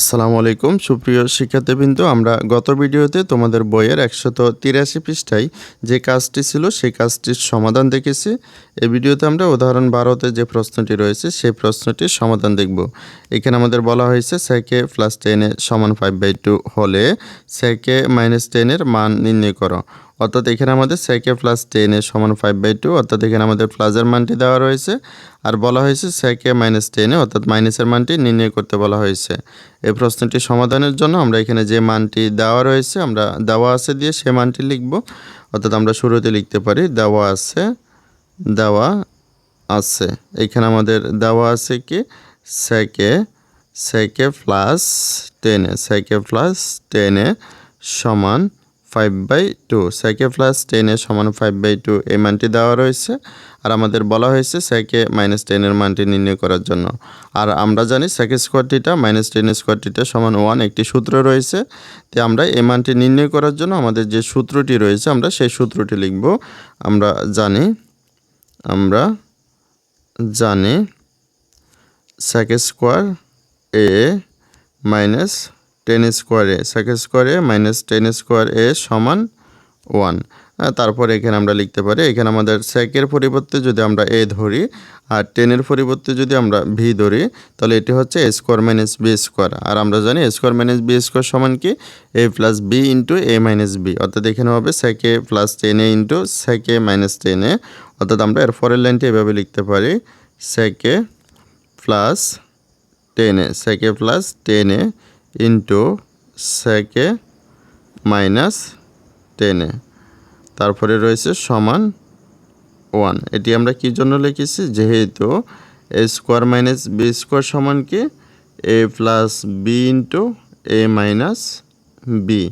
আসসালামু আলাইকুম। সুপ্রিয় শিক্ষার্থীবৃন্দ, আমরা গত ভিডিওতে তোমাদের বইয়ের একশত তিরাশি পৃষ্ঠায় যে কাজটি ছিল সেই কাজটির সমাধান দেখেছি। এই ভিডিওতে আমরা উদাহরণ বারোতে যে প্রশ্নটি রয়েছে সেই প্রশ্নটির সমাধান দেখব। এখানে আমাদের বলা হয়েছে সেকে প্লাস টেনে সমান ফাইভ বাই টু হলে সেকে মাইনাস টেনের মান নির্ণয় করো। অর্থাৎ এখানে আমাদের সেকে প্লাস টেন এর সমান ফাইভ বাই টু অর্থাৎ এখানে আমাদের প্লাসের মানটি দেওয়া রয়েছে। আর বলা হয়েছে সেকে মাইনাস টেনে অর্থাৎ মাইনাসের মানটি নির্ণয় করতে বলা হয়েছে। এই প্রশ্নটি সমাধানের জন্য আমরা এখানে যে মানটি দেওয়া রয়েছে, আমরা দেওয়া আছে দিয়ে সে মানটি লিখব। অর্থাৎ আমরা শুরুতে লিখতে পারি, দেওয়া আছে দেওয়া আছে। এখানে আমাদের দেওয়া আছে কি? সেকে সেকে প্লাস টেনে সেকে প্লাস টেনে সমান five by two sec plus টেনের সমান ফাইভ বাই টু এই মানটি দেওয়া রয়েছে। আর আমাদের বলা হয়েছে সেকে মাইনাস টেনের মানটি নির্ণয় করার জন্য। আর আমরা জানি সেকে স্কোয়ারটিটা মাইনাস টেন স্কোয়ারটিটা সমান ওয়ান একটি সূত্র রয়েছে। তো আমরা এই মানটি নির্ণয় করার জন্য আমাদের যে সূত্রটি রয়েছে, আমরা সেই সূত্রটি লিখব। আমরা জানি আমরা জানি sec square A minus tan square A sec square A minus tan square A সমান ওয়ান তারপর এখানে আমরা লিখতে পারি, এখানে আমাদের সেকের পরিবর্তে যদি আমরা এ ধরি আর টেনের পরিবর্তে যদি আমরা ভি ধরি, তাহলে এটি হচ্ছে A square minus B square আর আমরা জানি A square minus B square সমান কি? A plus B into A minus B অর্থাৎ এখানে হবে sec plus tan A into sec minus tan A অর্থাৎ আমরা এর পরের লাইনটি এভাবে লিখতে পারি সেকে প্লাস টেনে সেকে প্লাস টেনে ইন্টু সেকে মাইনাস টেনে তারপরে রয়েছে সমান ওয়ান এটি আমরা কি জন্য লিখেছি? যেহেতু A square minus B square সমান কি? A plus B into A minus B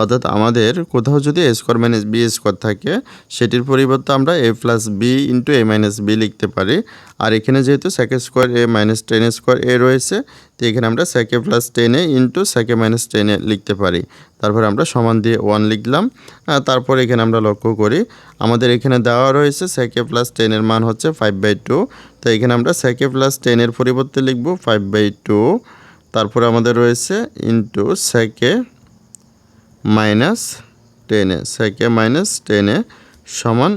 অর্থাৎ আমাদের কোথাও যদি A square minus B square থাকে, সেটির পরিবর্তে আমরা A plus B into A minus B লিখতে পারি। আর এখানে যেহেতু sec square A minus tan square A রয়েছে, তো এখানে আমরা সেকে প্লাস টেনে ইন্টু সেকে মাইনাস টেনে লিখতে পারি। তারপর আমরা সমান দিয়ে ওয়ান লিখলাম। তারপর এখানে আমরা লক্ষ্য করি, আমাদের এখানে দেওয়া রয়েছে সেকে প্লাস টেনের মান হচ্ছে ফাইভ বাই টু তো এখানে আমরা সেকে প্লাস টেনের পরিবর্তে লিখব ফাইভ বাই টু তারপরে আমাদের রয়েছে ইন্টু সেকে মাইনাস টেনে সেকে মাইনাস টেনে সমান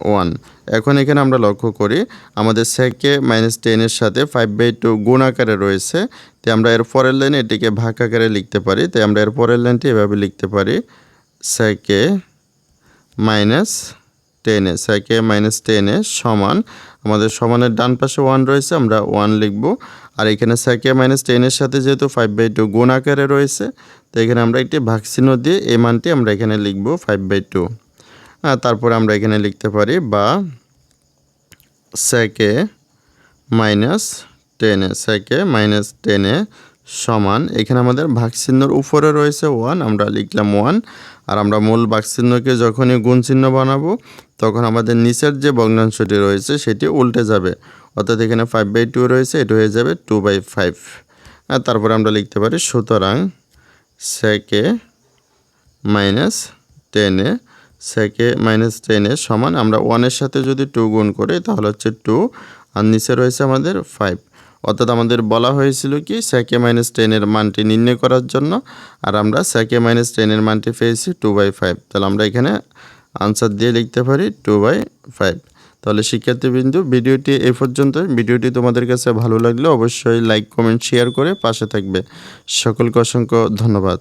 ওয়ান। এখন এখানে আমরা লক্ষ্য করি, আমাদের সেকে মাইনাস টেনের সাথে ফাইভ বাই টু গুণ আকারে রয়েছে, তাই আমরা এর পরের লাইনে এটিকে ভাগ আকারে লিখতে পারি, তাই আমরা এর পরের লাইনটি এভাবে লিখতে পারি, সেকে মাইনাস টেনে সেকে মাইনাস টেন এ সমান, আমাদের সমানের ডান পাশে ওয়ান রয়েছে, আমরা ওয়ান লিখব। আর এখানে সেকে মাইনাস টেনের সাথে যেহেতু ফাইভ বাই টু গুণ আকারে রয়েছে, তো এখানে আমরা একটি ভাগচিহ্ন দিয়ে এই মানটি আমরা এখানে লিখব ফাইভ বাই টু তারপর আমরা এখানে লিখতে পারি বা সেকে মাইনাস টেন টেনে সেকে মাইনাস টেনে সমান, এখানে আমাদের ভাগচিহ্নর উপরে রয়েছে ওয়ান আমরা লিখলাম ওয়ান আর আমরা মূল বাক্সচিহ্নকে যখনই গুণ চিহ্ন বানাবো, তখন আমাদের নিচের যে ভগ্নাংশটি রয়েছে, সেটি উল্টে যাবে। অর্থাৎ এখানে ফাইভ বাই টু রয়েছে, এটি হয়ে যাবে টু বাই ফাইভ আর তারপরে আমরা লিখতে পারি, সুতরাং সেকে মাইনাস টেনে সেকে মাইনাস টেনে সমান, আমরা ওয়ানের সাথে যদি টু গুণ করি, তাহলে হচ্ছে টু আর নিচে রয়েছে আমাদের ফাইভ অর্থাৎ আমাদের বলা হয়েছিল কি সেকে মাইনাস টেনের মানটি নির্ণয় করার জন্য, আর আমরা সেকে মাইনাস টেনের মানটি পেয়েছি টু বাই ফাইভ তাহলে আমরা এখানে আনসার দিয়ে লিখতে পারি টু বাই ফাইভ তাহলে শিক্ষার্থীবৃন্দু, ভিডিওটি এ পর্যন্ত। ভিডিওটি তোমাদের কাছে ভালো লাগলে অবশ্যই লাইক কমেন্ট শেয়ার করে পাশে থাকবে। সকলকে অসংখ্য ধন্যবাদ।